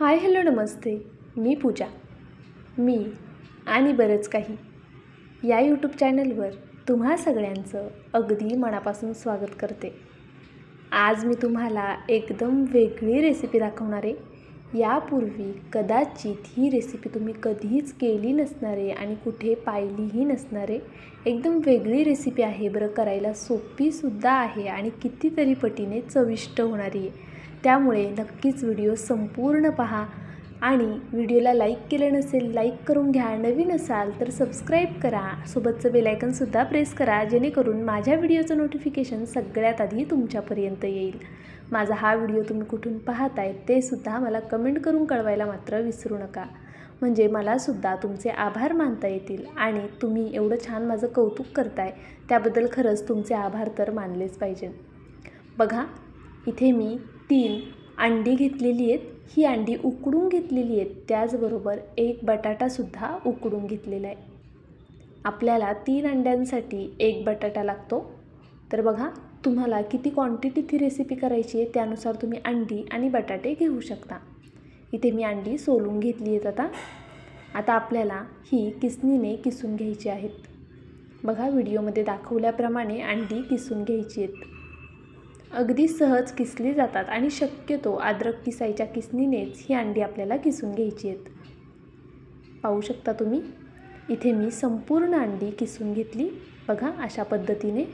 Hi hello नमस्ते मी पूजा. मी आणि बरंच काही. या यूट्यूब चॅनलवर तुम्हा सगळ्यांचं अगदी मनापासून स्वागत करते. आज मी तुम्हाला एकदम वेगळी रेसिपी दाखवणार आहे. यापूर्वी कदाचित ही रेसिपी तुम्ही कधीच केली नसणार आहे आणि कुठे पाहिलीही नसणार आहे. एकदम वेगळी रेसिपी आहे बरं करायला सोपीसुद्धा आहे आणि कितीतरी पटीने चविष्ट होणारी आहे. त्यामुळे नक्कीच व्हिडिओ संपूर्ण पहा. आणि व्हिडिओला लाईक केलं नसेल लाईक करून घ्या. नवीन असाल तर सबस्क्राईब करा. सोबतचं बेलायकनसुद्धा प्रेस करा जेणेकरून माझ्या व्हिडिओचं नोटिफिकेशन सगळ्यात आधी तुमच्यापर्यंत येईल. माझा हा व्हिडिओ तुम्ही कुठून पाहताय ते सुद्धा मला कमेंट करून कळवायला मात्र विसरू नका. म्हणजे मलासुद्धा तुमचे आभार मानता येतील. आणि तुम्ही एवढं छान माझं कौतुक करताय त्याबद्दल खरंच तुमचे आभार तर मानलेच पाहिजे. बघा इथे मी तीन अंडी घेतलेली आहेत. ही अंडी उकडून घेतलेली आहेत. त्याचबरोबर एक बटाटासुद्धा उकडून घेतलेला आहे. आपल्याला तीन अंड्यांसाठी एक बटाटा लागतो. तर बघा तुम्हाला किती क्वांटिटी ती रेसिपी करायची आहे त्यानुसार तुम्ही अंडी आणि बटाटे घेऊ शकता. इथे मी अंडी सोलून घेतली आहेत आता. आता आपल्याला ही किसनीने किसून घ्यायची आहेत. बघा व्हिडिओमध्ये दाखवल्याप्रमाणे अंडी किसून घ्यायची आहेत. अगदी सहज किसली जातात आणि शक्यतो अद्रक किसायच्या किसणीनेच ही अंडी आपल्याला किसून घ्यायची आहेत. पाहू शकता तुम्ही? इथे मी संपूर्ण अंडी किसून घेतली. बघा अशा पद्धतीने.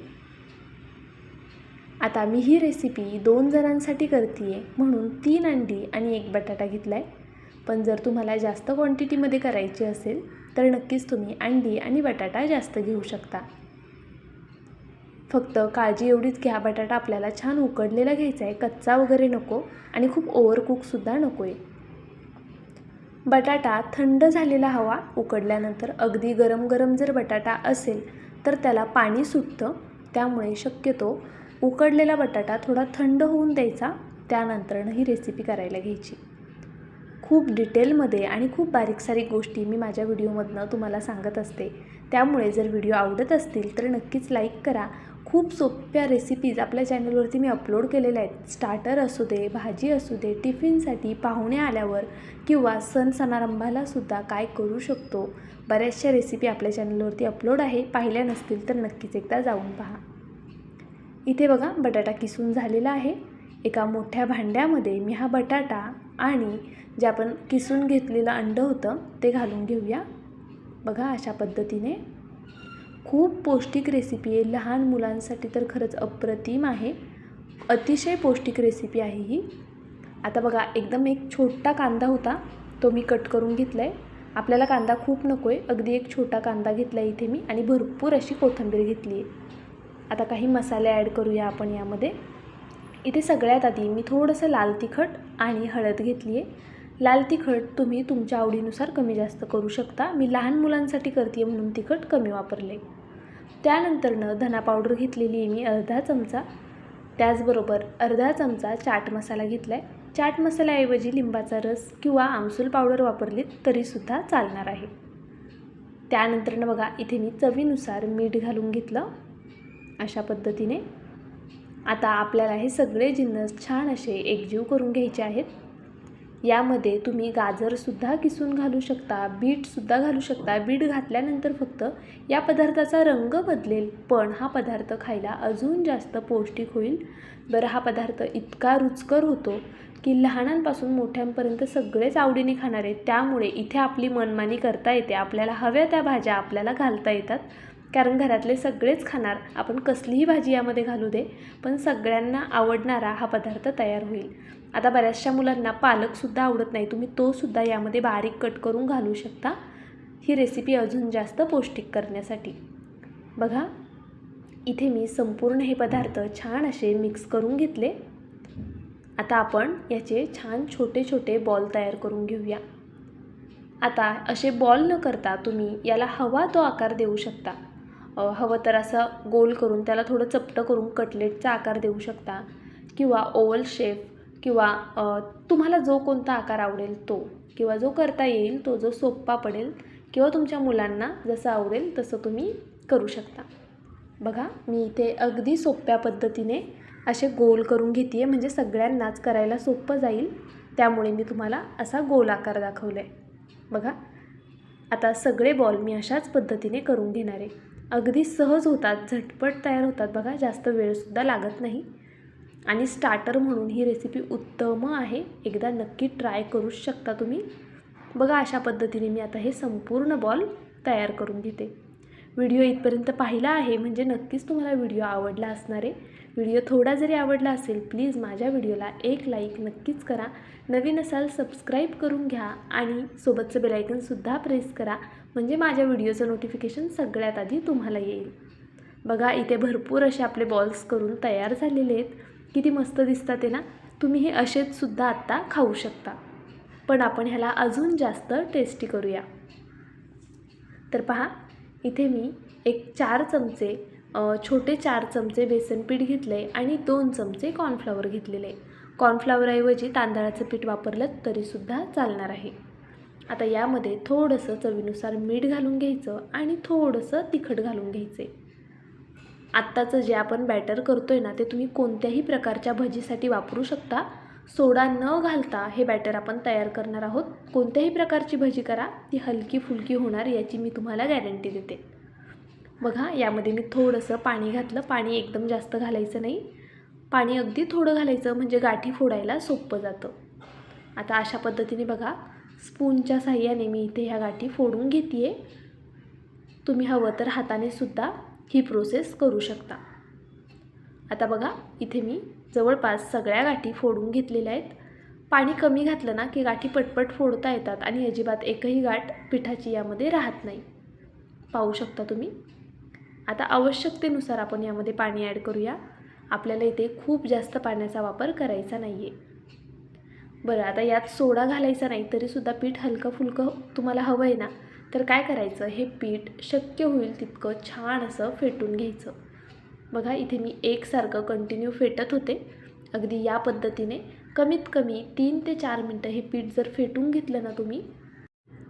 आता मी ही रेसिपी दोन जणांसाठी करते आहे म्हणून तीन अंडी आणि एक बटाटा घेतला आहे पण जर तुम्हाला जास्त क्वांटिटीमध्ये करायची असेल तर नक्कीच तुम्ही अंडी आणि बटाटा जास्त घेऊ शकता. फक्त काळजी एवढीच घ्या बटाटा आपल्याला छान उकडलेला घ्यायचा आहे. कच्चा वगैरे नको आणि खूप ओव्हरकुकसुद्धा नको आहे. बटाटा थंड झालेला हवा उकडल्यानंतर अगदी गरम गरम जर बटाटा असेल तर त्याला पाणी सुटतं. त्यामुळे शक्यतो उकडलेला बटाटा थोडा थंड होऊन द्यायचा. त्यानंतरनं ही रेसिपी करायला घ्यायची. खूप डिटेलमध्ये आणि खूप बारीक सारीक गोष्टी मी माझ्या व्हिडिओमधनं तुम्हाला सांगत असते. त्यामुळे जर व्हिडिओ आवडत असतील तर नक्कीच लाईक करा. खूप सोप्या रेसिपीज आपल्या चॅनलवरती मी अपलोड केलेल्या आहेत. स्टार्टर असू दे भाजी असू दे टिफिनसाठी पाहुणे आल्यावर किंवा सण समारंभालासुद्धा काय करू शकतो? बऱ्याचशा रेसिपी आपल्या चॅनलवरती अपलोड आहे. पाहिल्या नसतील तर नक्कीच एकदा जाऊन पहा. इथे बघा बटाटा किसून झालेला आहे. एका मोठ्या भांड्यामध्ये मी हा बटाटा आणि जे आपण किसून घेतलेलं अंडं होतं ते घालून घेऊया. बघा अशा पद्धतीने. खूप पौष्टिक रेसिपी आहे. लहान मुलांसाठी तर खरंच अप्रतिम आहे. अतिशय पौष्टिक रेसिपी आहे ही. आता बघा एकदम एक छोटा कांदा होता तो मी कट करून घेतला आहे आपल्याला कांदा खूप नको आहे अगदी एक छोटा कांदा घेतला आहे इथे मी आणि भरपूर अशी कोथिंबीर घेतली आहे. आता काही मसाले ॲड करूया आपण यामध्ये. इथे सगळ्यात आधी मी थोडंसं लाल तिखट आणि हळद घेतली आहे. लाल तिखट तुम्ही तुमच्या आवडीनुसार कमी जास्त करू शकता. मी लहान मुलांसाठी करते म्हणून तिखट कमी वापरले. त्यानंतरनं धना पावडर घेतलेली आहे मी अर्धा चमचा. त्याचबरोबर अर्धा चमचा चाट मसाला घेतला आहे चाट मसाल्याऐवजी लिंबाचा रस किंवा आमसूल पावडर वापरलीत तरीसुद्धा चालणार आहे. त्यानंतरनं बघा इथे मी चवीनुसार मीठ घालून घेतलं अशा पद्धतीने. आता आपल्याला हे सगळे जिन्नस छान असे एकजीव करून घ्यायचे आहेत. यामध्ये तुम्ही गाजरसुद्धा किसून घालू शकता बीटसुद्धा घालू शकता. बीट घातल्यानंतर फक्त या पदार्थाचा रंग बदलेल पण हा पदार्थ खायला अजून जास्त पौष्टिक होईल. बरं हा पदार्थ इतका रुचकर होतो की लहानांपासून मोठ्यांपर्यंत सगळेच आवडीने खाणारे त्यामुळे इथे आपली मनमानी करता येते. आपल्याला हव्या त्या भाज्या आपल्याला घालता येतात. कारण घरातले सगळेच खाणार. आपण कसलीही भाजी यामध्ये घालू दे पण सगळ्यांना आवडणारा हा पदार्थ तयार होईल. आता बऱ्याचशा मुलांना पालकसुद्धा आवडत नाही. तुम्ही तोसुद्धा यामध्ये बारीक कट करून घालू शकता. ही रेसिपी अजून जास्त पौष्टिक करण्यासाठी. बघा इथे मी संपूर्ण हे पदार्थ छान असे मिक्स करून घेतले. आता आपण याचे छान छोटे छोटे बॉल तयार करून घेऊया. आता असे बॉल न करता तुम्ही याला हवा तो आकार देऊ शकता. हवं तर असं गोल करून त्याला थोडं चपटं करून कटलेटचा आकार देऊ शकता. किंवा ओवल शेप किंवा तुम्हाला जो कोणता आकार आवडेल तो. किंवा जो करता येईल तो जो सोप्पा पडेल किंवा तुमच्या मुलांना जसं आवडेल तसं तुम्ही करू शकता. बघा मी इथे अगदी सोप्या पद्धतीने असे गोल करून घेते आहे म्हणजे सगळ्यांनाच करायला सोपं जाईल. त्यामुळे मी तुम्हाला असा गोल आकार दाखवला आहे बघा आता सगळे बॉल मी अशाच पद्धतीने करून घेणार. आहे अगदी सहज होतात झटपट तयार होतात बघा जास्त वेळसुद्धा लागत नाही. आणि स्टार्टर म्हणून ही रेसिपी उत्तम आहे. एकदा नक्की ट्राय करूच शकता तुम्ही. बघा अशा पद्धतीने मी आता हे संपूर्ण बॉल तयार करून घेते. व्हिडिओ इथपर्यंत पाहिला आहे म्हणजे नक्कीच तुम्हाला व्हिडिओ आवडला असणार आहे. व्हिडिओ थोडा जरी आवडला असेल प्लीज माझ्या व्हिडिओला एक लाईक नक्कीच करा. नवीन असाल सबस्क्राईब करून घ्या आणि सोबतचं बेलायकनसुद्धा प्रेस करा. म्हणजे माझ्या व्हिडिओचं नोटिफिकेशन सगळ्यात आधी तुम्हाला येईल. बघा इथे भरपूर असे आपले बॉल्स करून तयार झालेले आहेत. किती मस्त दिसतात ते ना? तुम्ही हे असेच सुद्धा आत्ता खाऊ शकता. पण आपण ह्याला अजून जास्त टेस्टी करूया. तर पहा इथे मी एक चार चमचे छोटे चार चमचे बेसन पीठ घेतले आणि दोन चमचे कॉर्नफ्लॉवर घेतलेले. आहे कॉर्नफ्लॉवरऐवजी तांदळाचं पीठ वापरलं तरीसुद्धा चालणार आहे. आता यामध्ये थोडंसं चवीनुसार मीठ घालून घ्यायचं आणि थोडंसं तिखट घालून घ्यायचे. आत्ताचं जे आपण बॅटर करतो आहे ना ते तुम्ही कोणत्याही प्रकारच्या भजीसाठी वापरू शकता. सोडा न घालता हे बॅटर आपण तयार करणार आहोत. कोणत्याही प्रकारची भजी करा ती हलकी फुलकी होणार याची मी तुम्हाला गॅरंटी देते. बघा यामध्ये मी थोडंसं पाणी घातलं. पाणी एकदम जास्त घालायचं नाही. पाणी अगदी थोडं घालायचं म्हणजे गाठी फोडायला सोपं जातं. आता अशा पद्धतीने बघा स्पूनच्या साह्याने मी इथे ह्या गाठी फोडून घेते आहे तुम्ही हवं तर हाताने सुद्धा ही प्रोसेस करू शकता. आता बघा इथे मी जवळपास सगळ्या गाठी फोडून घेतलेल्या आहेत. पाणी कमी घातलं ना की गाठी पटपट फोडता येतात आणि अजिबात एकही गाठ पिठाची यामध्ये राहत नाही. पाहू शकता तुम्ही? आता आवश्यकतेनुसार आपण यामध्ये पाणी ॲड करूया. आपल्याला इथे खूप जास्त पाण्याचा वापर करायचा नाही आहे बरं आता यात सोडा घालायचा नाही तरीसुद्धा पीठ हलकं फुलकं तुम्हाला हवं आहे ना तर काय करायचं? हे पीठ शक्य होईल तितकं छान असं फेटून घ्यायचं. बघा इथे मी एकसारखं कंटिन्यू फेटत होते. अगदी या पद्धतीने कमीत कमी तीन ते चार मिनटं हे पीठ जर फेटून घेतलं ना तुम्ही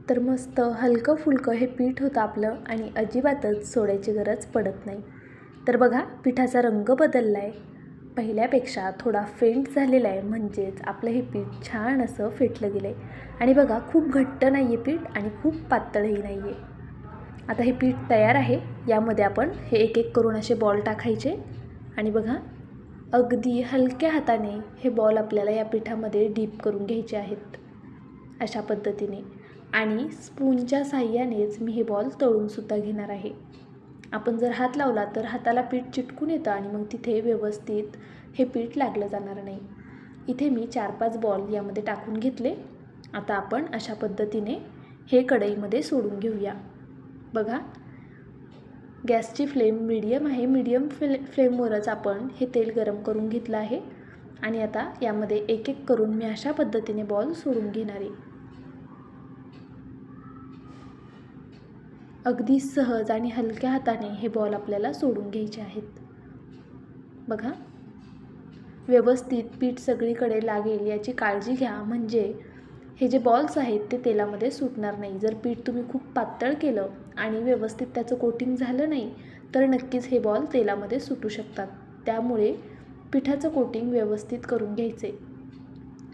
तर मस्त हलकं फुलकं हे पीठ होतं आपलं आणि अजिबातच सोडायची गरज पडत नाही. तर बघा पिठाचा रंग बदलला आहे पहिल्यापेक्षा थोडा फेंट झालेला आहे. म्हणजेच आपलं हे पीठ छान असं फेटलं गेलं आहे आणि बघा खूप घट्ट नाही आहे पीठ आणि खूप पातळही नाही आहे आता हे पीठ तयार आहे. यामध्ये आपण हे एक एक करून असे बॉल टाकायचे. आणि बघा अगदी हलक्या हाताने हे बॉल आपल्याला या पिठामध्ये डीप करून घ्यायचे आहेत. अशा पद्धतीने. आणि स्पूनच्या साह्यानेच मी हे बॉल तळूनसुद्धा घेणार आहे. आपण जर हात लावला तर हाताला पीठ चिटकून येतं आणि मग तिथे व्यवस्थित हे पीठ लागलं जाणार नाही. इथे मी चार पाच बॉल यामध्ये टाकून घेतले. आता आपण अशा पद्धतीने हे कढईमध्ये सोडून घेऊया. बघा गॅसची फ्लेम मीडियम आहे. मीडियम फ्ले फ्लेमवरच आपण हे तेल गरम करून घेतलं आहे. आणि आता यामध्ये एक एक करून मी अशा पद्धतीने बॉल सोडून घेणार आहे. अगदी सहज आणि हलक्या हाताने हे बॉल आपल्याला सोडून घ्यायचे आहेत. बघा. व्यवस्थित पीठ सगळीकडे लागेल याची काळजी घ्या. म्हणजे हे जे बॉल्स आहेत ते तेलामध्ये सुटणार नाही. जर पीठ तुम्ही खूप पातळ केलं आणि व्यवस्थित त्याचं कोटिंग झालं नाही तर नक्कीच हे बॉल तेलामध्ये सुटू शकतात. त्यामुळे पिठाचं कोटिंग व्यवस्थित करून घ्यायचे.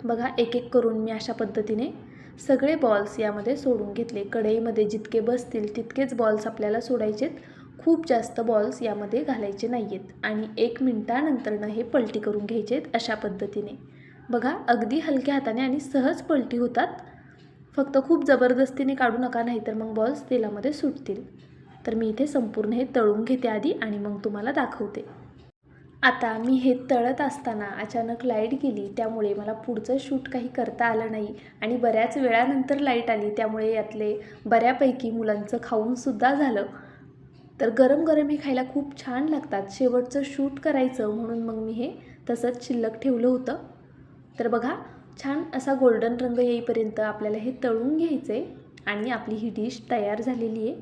बघा एक एक करून मी अशा पद्धतीने सगळे बॉल्स यामध्ये सोडून घेतले. कढईमध्ये जितके बसतील तितकेच बॉल्स आपल्याला सोडायचेत. खूप जास्त बॉल्स यामध्ये घालायचे नाही आहेत आणि एक मिनटानंतरनं हे पलटी करून घ्यायचे आहेत अशा पद्धतीने. बघा अगदी हलक्या हाताने आणि सहज पलटी होतात. फक्त खूप जबरदस्तीने काढू नका नाही तर मग बॉल्स तेलामध्ये सुटतील. तर मी इथे संपूर्ण हे तळून घेते आधी आणि मग तुम्हाला दाखवते. आता मी हे तळत असताना अचानक लाइट गेली त्यामुळे मला पुढचं शूट काही करता आलं नाही. आणि बऱ्याच वेळानंतर लाइट आली त्यामुळे यातले बऱ्यापैकी मुलांचं खाऊनसुद्धा झालं. तर गरम गरम हे खायला खूप छान लागतात. शेवटचं शूट करायचं म्हणून मग मी हे तसंच शिल्लक ठेवलं होतं. तर बघा छान असा गोल्डन रंग येईपर्यंत आपल्याला हे तळून घ्यायचं आहे आणि आपली ही डिश तयार झालेली आहे.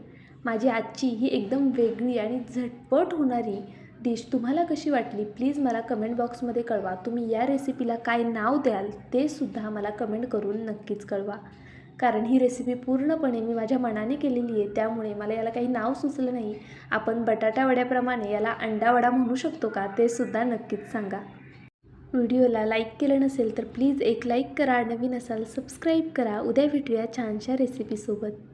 माझी आजची ही एकदम वेगळी आणि झटपट होणारी डिश तुम्हाला कशी वाटली? प्लीज मला कमेंट बॉक्समध्ये कळवा. तुम्ही या रेसिपीला काय नाव द्याल ते सुद्धा मला कमेंट करून नक्कीच कळवा. कारण ही रेसिपी पूर्णपणे मी माझ्या मनाने केलेली आहे त्यामुळे मला याला काही नाव सुचलं नाही. आपण बटाटा वड्याप्रमाणे याला अंडा वडा म्हणू शकतो का ते सुद्धा नक्कीच सांगा. व्हिडिओला लाईक केलं नसेल तर प्लीज एक लाईक करा नवीन असाल सबस्क्राईब करा. उद्या भेटूया छानशा रेसिपीसोबत.